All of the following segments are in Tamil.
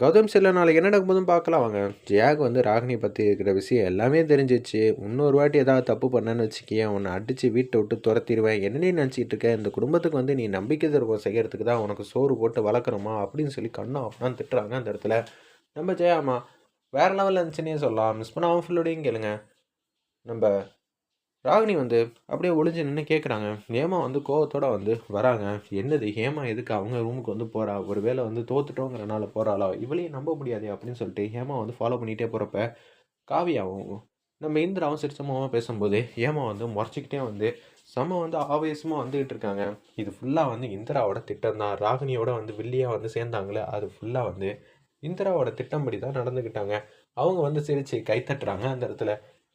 கௌதம் சில நாளைக்கு என்ன நடக்கும்போதும் பார்க்கலாம் வாங்க. ஜியாக் வந்து ராகினி பற்றி இருக்கிற விஷயம் எல்லாமே தெரிஞ்சிச்சு. இன்னொரு வாட்டி ஏதாவது தப்பு பண்ணேன்னு வச்சுக்கியேன் உன்னை அடித்து வீட்டை விட்டு துரத்திடுவேன். என்னனே நினச்சிட்டு இருக்க? இந்த குடும்பத்துக்கு வந்து நீ நம்பிக்கை தருவம் செய்கிறதுக்கு தான் உனக்கு சோறு போட்டு வளர்க்குறோமா அப்படின்னு சொல்லி கண்ணா அப்படின் திட்டுறாங்க அந்த இடத்துல. நம்ம ஜெயாமா வேறு லெவலில் இருந்துச்சுன்னே சொல்லலாம். மிஸ் பண்ணாமல் ஃபுல்லோடையும் கேளுங்க. நம்ம ராகினி வந்து அப்படியே ஒளிஞ்சு நின்று கேட்குறாங்க ஹேமா வந்து கோவத்தோட வந்து வராங்க. என்னது? ஹேமா எதுக்கு அவங்க ரூமுக்கு வந்து போகிறா ஒரு வேளை வந்து தோத்துட்டோங்கிறனால போகிறாளா இவளையும் நம்ப முடியாது அப்படின்னு சொல்லிட்டு ஹேமா வந்து ஃபாலோ பண்ணிகிட்டே போகிறப்ப காவியாவும் நம்ம இந்திராவும் சிரிச்சமாகவும் பேசும்போது ஹேமா வந்து முறைச்சிக்கிட்டே வந்து செம்ம வந்து ஆவேசமாக வந்துக்கிட்டு இருக்காங்க. இது ஃபுல்லாக வந்து இந்திராவோட திட்டம் தான். ராகினியோட வந்து வில்லியாக வந்து சேர்ந்தாங்களே அது ஃபுல்லாக வந்து இந்திராவோட திட்டம்படி தான் நடந்துக்கிட்டாங்க அவங்க வந்து சிரித்து கைத்தட்டுறாங்க அந்த இடத்துல.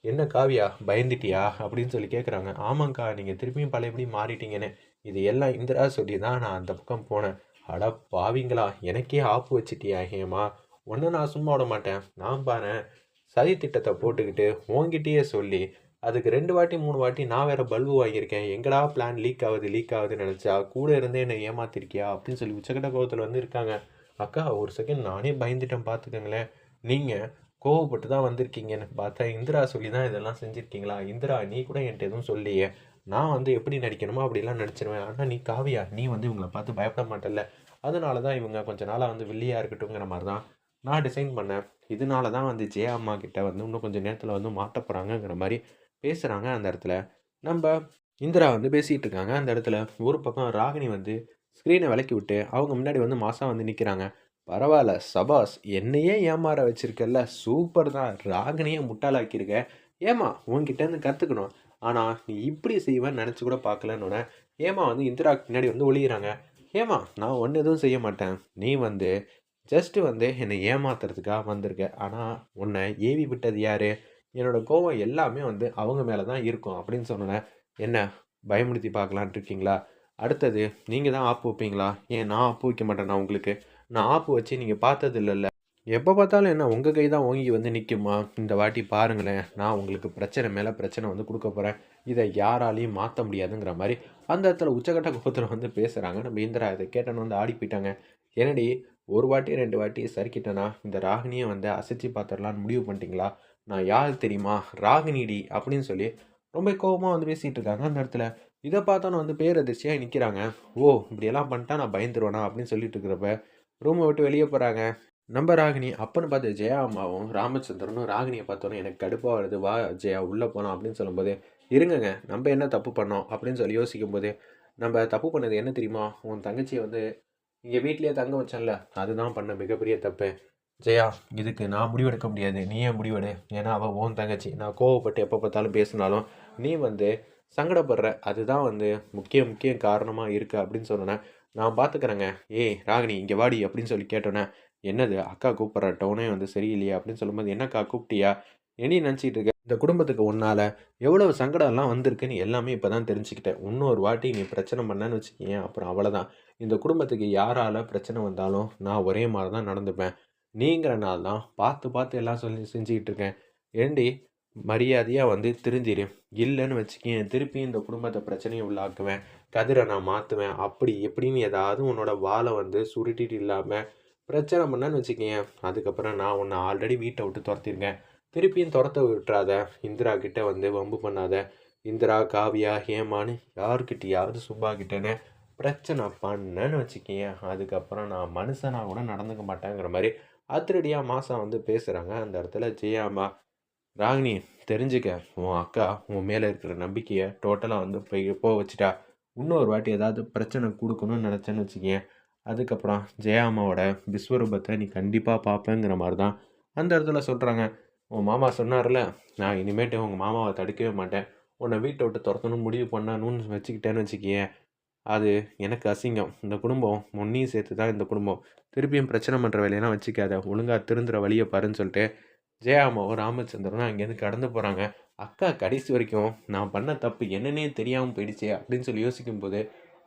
என்ன காவியா பயந்துட்டியா? அப்படின்னு சொல்லி கேட்குறாங்க ஆமாங்க்கா நீங்கள் திருப்பியும் பழையபடி மாறிட்டீங்கன்னு. இது எல்லாம் இந்திரா சொல்லி தான் நான் அந்த பக்கம் போனேன். அட பாவிங்களா எனக்கே ஆப்பு வச்சிட்டியா ஹேமா? ஒன்று நான் சும்மா விட மாட்டேன். நான் பாரு சதி திட்டத்தை போட்டுக்கிட்டு உங்ககிட்டயே சொல்லி அதுக்கு ரெண்டு வாட்டி மூணு வாட்டி நான் வேறு பல்பு வாங்கியிருக்கேன். எங்கடா பிளான் லீக் ஆகுது லீக் ஆகுதுன்னு நினச்சா கூட இருந்தே என்னை ஏமாத்திருக்கியா? அப்படின்னு சொல்லி உச்சக்கட்ட கோவத்தில் வந்து இருக்காங்க. அக்கா ஒரு செகண்ட் நானே பயந்துட்டேன் பார்த்துக்கங்களேன் நீங்கள் கோவப்பட்டு தான் வந்திருக்கீங்கன்னு பார்த்தா இந்திரா சொல்லி தான் இதெல்லாம் செஞ்சுருக்கீங்களா? இந்திரா நீ கூட என்கிட்ட எதுவும் சொல்லியே. நான் வந்து எப்படி நடிக்கணுமோ அப்படிலாம் நடிச்சிருவேன். ஆனால் நீ காவியா நீ வந்து இவங்களை பார்த்து பயப்பட மாட்டல அதனால தான் இவங்க கொஞ்ச நாளாக வந்து வில்லியாக இருக்கட்டுங்கிற மாதிரி தான் நான் டிசைன் பண்ணேன். இதனால தான் வந்து ஜெயா அம்மா கிட்ட வந்து இன்னும் கொஞ்சம் நேரத்தில் வந்து மாட்ட போகிறாங்கங்கிற மாதிரி பேசுகிறாங்க அந்த இடத்துல. நம்ம இந்திரா வந்து பேசிகிட்டு இருக்காங்க. அந்த இடத்துல ஒரு பக்கம் ராகினி வந்து ஸ்க்ரீனை விலக்கி விட்டு அவங்க முன்னாடி வந்து மாதம் வந்து நிற்கிறாங்க பரவாயில்ல சபாஸ் என்னையே ஏமாற வச்சிருக்கல சூப்பர் தான். ராகினியை முட்டாளாக்கியிருக்க ஏமா உன்கிட்டேருந்து கற்றுக்கணும் ஆனால் நீ இப்படி செய்வேன்னு நினச்சி கூட பார்க்கலன்னு ஏமா வந்து இந்திரா பின்னாடி வந்து ஒழிகிறாங்க ஏமா நான் ஒன்று எதுவும் செய்ய மாட்டேன். நீ வந்து ஜஸ்ட்டு வந்து என்னை ஏமாத்துறதுக்காக வந்திருக்க. ஆனால் உன்னை ஏவி விட்டது யார்? என்னோட கோவம் எல்லாமே வந்து அவங்க மேலே தான் இருக்கும் அப்படின்னு சொன்னேன் என்ன பயமுறுத்தி பார்க்கலான்ட்டு இருக்கீங்களா? அடுத்தது நீங்கள் தான் ஆப்பு வைப்பீங்களா? ஏன் நான் ஆப்பு வைக்க மாட்டேனா உங்களுக்கு? நான் ஆப்பு வச்சு நீங்கள் பார்த்தது இல்லைல்ல எப்போ பார்த்தாலும் என்ன உங்கள் கை தான் ஓங்கி வந்து நிற்குமா இந்த வாட்டி பாருங்களேன் நான் உங்களுக்கு பிரச்சனை மேலே பிரச்சனை வந்து கொடுக்க போகிறேன் இதை யாராலையும் மாற்ற முடியாதுங்கிற மாதிரி அந்த இடத்துல உச்சகட்ட கோபத்தில் வந்து பேசுகிறாங்க நம்ம இந்திரா இதை கேட்டேன்னு வந்து ஆடி போயிட்டாங்க. என்னடி ஒரு வாட்டி ரெண்டு வாட்டி சரிக்கிட்டேனா இந்த ராகினியை வந்து அசைச்சு பார்த்துடலான்னு முடிவு பண்ணிட்டீங்களா? நான் யார் தெரியுமா? ராகினிடி அப்படின்னு சொல்லி ரொம்ப கோபமாக வந்து பேசிகிட்டு இருக்காங்க அந்த இடத்துல. இதை பார்த்தோன்னு வந்து பேரதிர்ச்சியாக நிற்கிறாங்க ஓ இப்படியெல்லாம் பண்ணிட்டா நான் பயந்துருவேனா அப்படின்னு சொல்லிட்டு இருக்கிறப்ப ரூமை விட்டு வெளியே போகிறாங்க நம்ம ராகினி அப்பன்னு பார்த்து ஜெயா அம்மாவும் ராமச்சந்திரனும் ராகினியை பார்த்தோன்னே எனக்கு கடுப்பாக வருது. வா ஜெயா உள்ளே போகலாம் அப்படின்னு சொல்லும்போது இருங்கங்க நம்ம என்ன தப்பு பண்ணோம்? அப்படின்னு சொல்லி யோசிக்கும் போது நம்ம தப்பு பண்ணது என்ன தெரியுமா? உன் தங்கச்சியை வந்து இங்கே வீட்லேயே தங்க வச்சேன்ல. அதுதான் பண்ண மிகப்பெரிய தப்பு. ஜெயா இதுக்கு நான் முடிவெடுக்க முடியாது. நீயே முடிவெடு? ஏன்னா அவள் ஓன் தங்கச்சி. நான் கோவப்பட்டு எப்போ பார்த்தாலும் பேசினாலும் நீ வந்து சங்கடப்படுற. அதுதான் வந்து முக்கிய முக்கிய காரணமாக இருக்குது அப்படின்னு சொன்னேன் நான் பார்த்துக்கிறேங்க ஏய் ராகினி இங்கே வாடி அப்படின்னு சொல்லி கேட்டோன்னே என்னது அக்கா கூப்பிட்ற டோனே வந்து சரியில்லையா அப்படின்னு சொல்லும்போது என்னக்கா கூப்பிட்டியா? என்ன நினச்சிட்டு இருக்க. இந்த குடும்பத்துக்கு உன்னால் எவ்வளோ சங்கடம்லாம் வந்திருக்குன்னு எல்லாமே இப்போ தான் தெரிஞ்சுக்கிட்டேன். இன்னொரு வாட்டி நீ பிரச்சனை பண்ணேன்னு வச்சுக்கிங்க அப்புறம் அவ்வளோதான் இந்த குடும்பத்துக்கு யாரால் பிரச்சனை வந்தாலும் நான் ஒரே மாதிரி தான் நடந்துப்பேன். நீங்கிற நாள் தான் பார்த்து பார்த்து எல்லாம் சொல்லி செஞ்சுக்கிட்டு இருக்கேன். ஏண்டி மரியாதையாக வந்து திருந்திரு. இல்லைன்னு வச்சுக்கேன் திருப்பி இந்த குடும்பத்தை பிரச்சனையை உள்ளாக்குவேன் கதிரை நான் மாற்றுவேன் அப்படி எப்படின்னு ஏதாவது உன்னோட வாழை வந்து சுருட்டிட்டு இல்லாமல் பிரச்சனை பண்ணான்னு வச்சுக்கேன். அதுக்கப்புறம் நான் உன்னை ஆல்ரெடி வீட்டை விட்டு துரத்திருக்கேன். திருப்பியும் துரத்த விட்டுறாத இந்திரா கிட்ட வந்து வம்பு பண்ணாத. இந்திரா காவியா ஹேமான்னு யாருக்கிட்டையாவது சுபா கிட்டேன்னு பிரச்சனை பண்ணேன்னு வச்சுக்கேன். அதுக்கப்புறம் நான் மனுஷனாக கூட நடந்துக்க மாட்டேங்கிற மாதிரி அதிரடியாக மாதம் வந்து பேசுகிறாங்க அந்த இடத்துல ஜெயாமா ராகினி தெரிஞ்சுக்க உன் அக்கா உன் மேலே இருக்கிற நம்பிக்கையை டோட்டலாக வந்து போய் போக வச்சுட்டா இன்னொரு வாட்டி ஏதாவது பிரச்சனை கொடுக்கணும்னு நினச்சேன்னு வச்சுக்கேன் அதுக்கப்புறம் ஜெயாமாவோட விஸ்வரூபத்தை நீ கண்டிப்பாக பார்ப்பேங்கிற மாதிரி தான் அந்த இடத்துல சொல்கிறாங்க உன் மாமா சொன்னார்ல நான் இனிமேட்டு உங்கள் மாமாவை தடுக்கவே மாட்டேன். உன்னை வீட்டை விட்டு துரத்தணும் முடிவு பண்ணணும்னு வச்சுக்கிட்டேன்னு வச்சுக்கியேன். அது எனக்கு அசிங்கம். இந்த குடும்பம் முன்னையும் சேர்த்து தான் இந்த குடும்பம். திருப்பியும் பிரச்சனை பண்ணுற வேலையெல்லாம் வச்சுக்காத. ஒழுங்காக திருந்துற வழியை பாருன்னு சொல்லிட்டு ஜெயாமாவும் ராமச்சந்திரனும் அங்கேருந்து கடந்து போகிறாங்க அக்கா கடைசி வரைக்கும் நான் பண்ண தப்பு என்னன்னே தெரியாமல் போயிடுச்சே அப்படின்னு சொல்லி யோசிக்கும்போது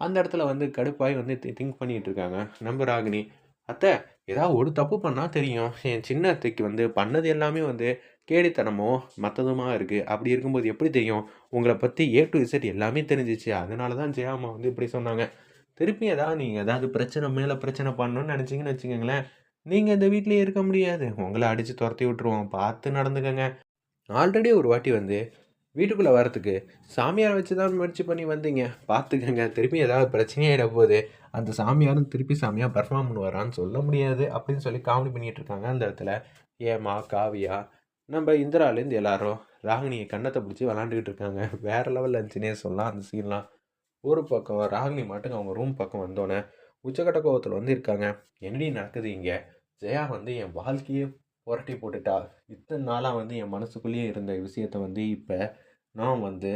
அந்த இடத்துல வந்து கடுப்பாய் வந்து திங்க் பண்ணிகிட்டு இருக்காங்க. நம்ம ராகினி அத்தை ஏதாவது ஒரு தப்பு பண்ணால் தெரியும். என் சின்ன அத்தைக்கு வந்து பண்ணது எல்லாமே வந்து கேடித்தனமோ மற்றதுமாக இருக்குது அப்படி இருக்கும்போது எப்படி தெரியும்? உங்களை பற்றி ஏ டு இசட் எல்லாமே தெரிஞ்சிச்சு. அதனால தான் ஜெயாமா வந்து இப்படி சொன்னாங்க. திருப்பி ஏதாவது நீங்கள் ஏதாவது பிரச்சனை மேலே பிரச்சனை பண்ணணும்னு நினச்சிங்கன்னு வச்சுக்கோங்களேன். நீங்கள் இந்த வீட்லேயே இருக்க முடியாது. உங்களை அடித்து துரத்தி விட்டுருவோம். பார்த்து நடந்துக்கங்க. ஆல்ரெடி ஒரு வாட்டி வந்து வீட்டுக்குள்ளே வரத்துக்கு சாமியார் வச்சு தான் முயற்சி பண்ணி வந்தீங்க. பார்த்துக்கங்க. திருப்பி ஏதாவது பிரச்சனையாகிட போகுது. அந்த சாமியாரும் திருப்பி சாமியாக பர்ஃபார்ம் பண்ணுவாரான்னு சொல்ல முடியாது அப்படின்னு சொல்லி காமெடி பண்ணிகிட்டு இருக்காங்க அந்த இடத்துல. ஏமா காவியா நம்ம இந்திராலேருந்து எல்லாரும் ராகினியை கண்ணத்தை பிடிச்சி விளாண்டுக்கிட்டு இருக்காங்க. வேறு லெவலில் இருந்துச்சுன்னே சொல்லலாம் அந்த சீன்லாம் ஒரு பக்கம் ராகினி மாட்டுக்கு அவங்க ரூம் பக்கம் வந்தோடனே உச்சக்கட்ட கோவத்தில் வந்து இருக்காங்க. என்னடி நடக்குது இங்கே? ஜெயா வந்து என் வாழ்க்கையே புரட்டி போட்டுட்டா. இத்தனை நாளாக வந்து என் மனசுக்குள்ளேயே இருந்த விஷயத்த வந்து இப்போ நான் வந்து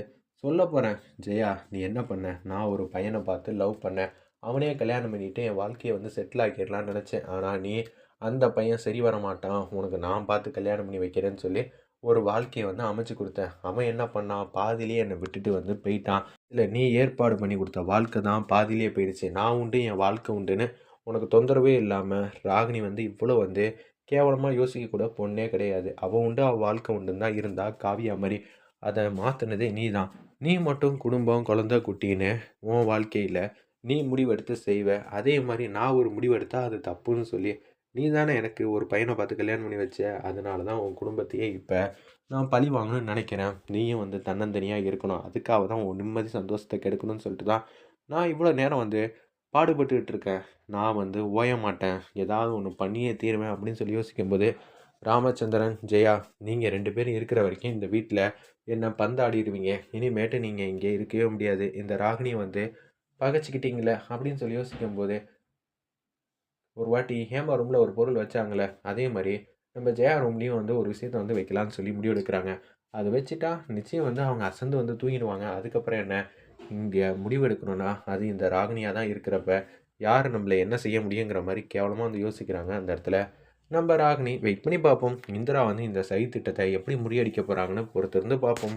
சொல்ல போகிறேன் ஜெயா நீ என்ன பண்ண? நான் ஒரு பையனை பார்த்து லவ் பண்ணேன். அவனே கல்யாணம் பண்ணிவிட்டு என் வாழ்க்கையை வந்து செட்டில் ஆக்கிடலான்னு நினச்சேன். ஆனால் நீ அந்த பையன் சரி வர மாட்டான். உனக்கு நான் பார்த்து கல்யாணம் பண்ணி வைக்கிறேன்னு சொல்லி ஒரு வாழ்க்கையை வந்து அமைச்சு கொடுத்தேன். அவன் என்ன பண்ணான் பாதியிலே என்னை விட்டுட்டு வந்து போயிட்டான். இல்லை நீ ஏற்பாடு பண்ணி கொடுத்த வாழ்க்கை தான் பாதியிலே போயிடுச்சு. நான் உண்டு என் வாழ்க்கை உண்டுன்னு உனக்கு தொந்தரவே இல்லாமல் ராகினி வந்து இவ்வளோ வந்து கேவலமாக யோசிக்க கூட பொண்ணே கிடையாது. அவள் உண்டு அவள் வாழ்க்கை உண்டுன்னு தான் இருந்தா காவியா மாதிரி. அதை மாற்றினதே நீ தான் நீ மட்டும் குடும்பம் குழந்த குட்டின்னு உன் வாழ்க்கையில் நீ முடிவெடுத்து செய்வ. அதே மாதிரி நான் ஒரு முடிவெடுத்தால் அது தப்புன்னு சொல்லி நீ தானே எனக்கு ஒரு பையனை பார்த்து கல்யாணம் பண்ணி வச்ச. அதனால தான் உன் குடும்பத்தையே இப்போ நான் பழி வாங்கணும்னு நினைக்கிறேன். நீயும் வந்து தன்னந்தனியாக இருக்கணும். அதுக்காக தான் உன் நிம்மதி சந்தோஷத்தை கெடுக்கணும்னு சொல்லிட்டு தான் நான் இவ்வளோ நேரம் வந்து பாடுபட்டுக்கிட்டு இருக்கேன் நான் வந்து ஓய மாட்டேன். ஏதாவது ஒன்று பண்ணியே தீருவேன் அப்படின்னு சொல்லி யோசிக்கும்போது ராமச்சந்திரன் ஜெயா நீங்கள் ரெண்டு பேரும் இருக்கிற வரைக்கும் இந்த வீட்டில் என்னை பந்தாடிடுவீங்க. இனிமேட்டு நீங்கள் இங்கே இருக்கவே முடியாது. இந்த ராகினியை வந்து பகைச்சிக்கிட்டீங்களே அப்படின்னு சொல்லி யோசிக்கும்போது ஒரு வாட்டி ஹேமா ரூமில் ஒரு பொருள் வச்சாங்களே அதே மாதிரி நம்ம ஜெயா ரூம்லேயும் வந்து ஒரு விஷயத்த வந்து வைக்கலான்னு சொல்லி முடிவு எடுக்கிறாங்க அதை வச்சுட்டா நிச்சயம் வந்து அவங்க அசந்து வந்து தூங்கிடுவாங்க. அதுக்கப்புறம் என்ன? இங்கே முடிவெடுக்கணும்னா அது இந்த ராகினியாக தான் இருக்கிறப்ப யார் நம்மளை என்ன செய்ய முடியுங்கிற மாதிரி கேவலமாக வந்து யோசிக்கிறாங்க அந்த இடத்துல. நம்ம ராகினி வெயிட் பண்ணி பார்ப்போம். இந்திரா வந்து இந்த சை திட்டத்தை எப்படி முறியடிக்க போகிறாங்கன்னு பொறுத்திருந்து பார்ப்போம்.